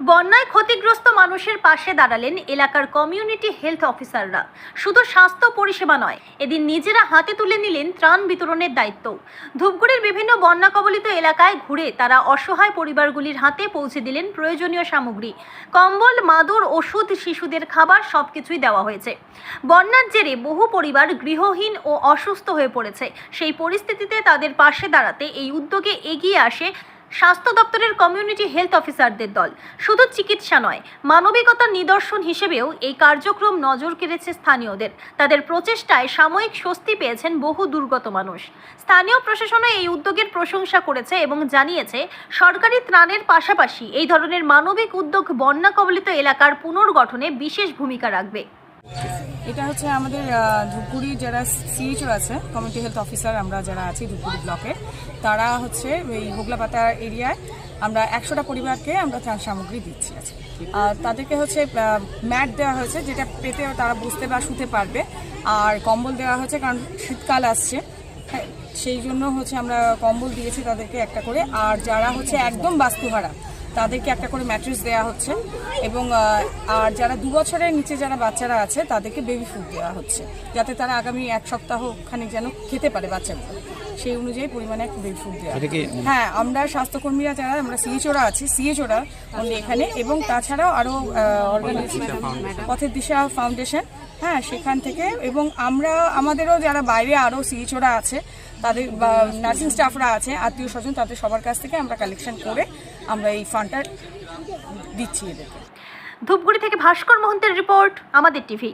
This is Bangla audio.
বন্যায় ক্ষতিগ্রস্ত মানুষের পাশে দাঁড়ালেন এলাকার কমিউনিটি হেলথ অফিসাররা। শুধু স্বাস্থ্য পরিষেবা নয়, এদিন নিজেরা হাতে তুলে নিলেন ত্রাণ বিতরণের দায়িত্ব। ধূপগুড়ির বিভিন্ন বন্যা কবলিত এলাকায় ঘুরে তারা অসহায় পরিবারগুলির হাতে পৌঁছে দিলেন প্রয়োজনীয় সামগ্রী। কম্বল, মাদুর, ওষুধ, শিশুদের খাবার সবকিছুই দেওয়া হয়েছে। বন্যার জেরে বহু পরিবার গৃহহীন ও অসুস্থ হয়ে পড়েছে। সেই পরিস্থিতিতে তাদের পাশে দাঁড়াতে এই উদ্যোগে এগিয়ে আসে স্বাস্থ্য দপ্তরের কমিউনিটি হেলথ অফিসারদের দল। শুধু চিকিৎসা নয়, মানবিকতার নিদর্শন হিসেবেও এই কার্যক্রম নজর কেড়েছে স্থানীয়দের। তাদের প্রচেষ্টায় সাময়িক স্বস্তি পেয়েছেন বহু দুর্গত মানুষ। স্থানীয় প্রশাসনও এই উদ্যোগের প্রশংসা করেছে এবং জানিয়েছে, সরকারি ত্রাণের পাশাপাশি এই ধরনের মানবিক উদ্যোগ বন্যা কবলিত এলাকার পুনর্গঠনে বিশেষ ভূমিকা রাখবে। এটা হচ্ছে আমাদের ধূপগুড়ি যারা সিএইচও আছে কমিউনিটি হেলথ অফিসার আমরা যারা আছি ধূপগুড়ি ব্লকে তারা হচ্ছে এই হোগলাপাতা এরিয়ায় আমরা একশোটা পরিবারকে আমরা ত্রাণ সামগ্রী দিচ্ছি। আর তাদেরকে হচ্ছে ম্যাট দেওয়া হয়েছে যেটা পেতে তারা বুঝতে বা শুতে পারবে আর কম্বল দেওয়া হয়েছে কারণ শীতকাল আসছে। হ্যাঁ, সেই জন্য হচ্ছে আমরা কম্বল দিয়েছি তাদেরকে একটা করে আর যারা হচ্ছে একদম বাস্তুহারা তাদেরকে একটা করে ম্যাট্রেস দেওয়া হচ্ছে এবং আর যারা দু বছরের নিচে যারা বাচ্চারা আছে, তাদেরকে বেবি ফুড দেওয়া হচ্ছে। যাতে তারা আগামী এক সপ্তাহ খানিক যেন খেতে পারে বাচ্চাগুলো। সেই অনুযায়ী পরিমাণে বেবি ফুড দেওয়া। হ্যাঁ আমরা স্বাস্থ্যকর্মীরা যারা আমরা সিএচওরা আছি সিএচওরা only এখানে। এবং তাছাড়াও আরও অর্গানাইজেশন পথের দিশা ফাউন্ডেশন হ্যাঁ সেখান থেকে। এবং আমরা আমাদেরও যারা বাইরে আরও সিএচওরা আছে তাদের বা নার্সিং স্টাফরা আছে আত্মীয় স্বজন তাদের সবার কাছ থেকে আমরা কালেকশন করে আমরা এই ফান্ডটা দিচ্ছি এদেরকে। ধূপগুড়ি থেকে ভাস্কর মোহন্তের রিপোর্ট আমাদের টিভি।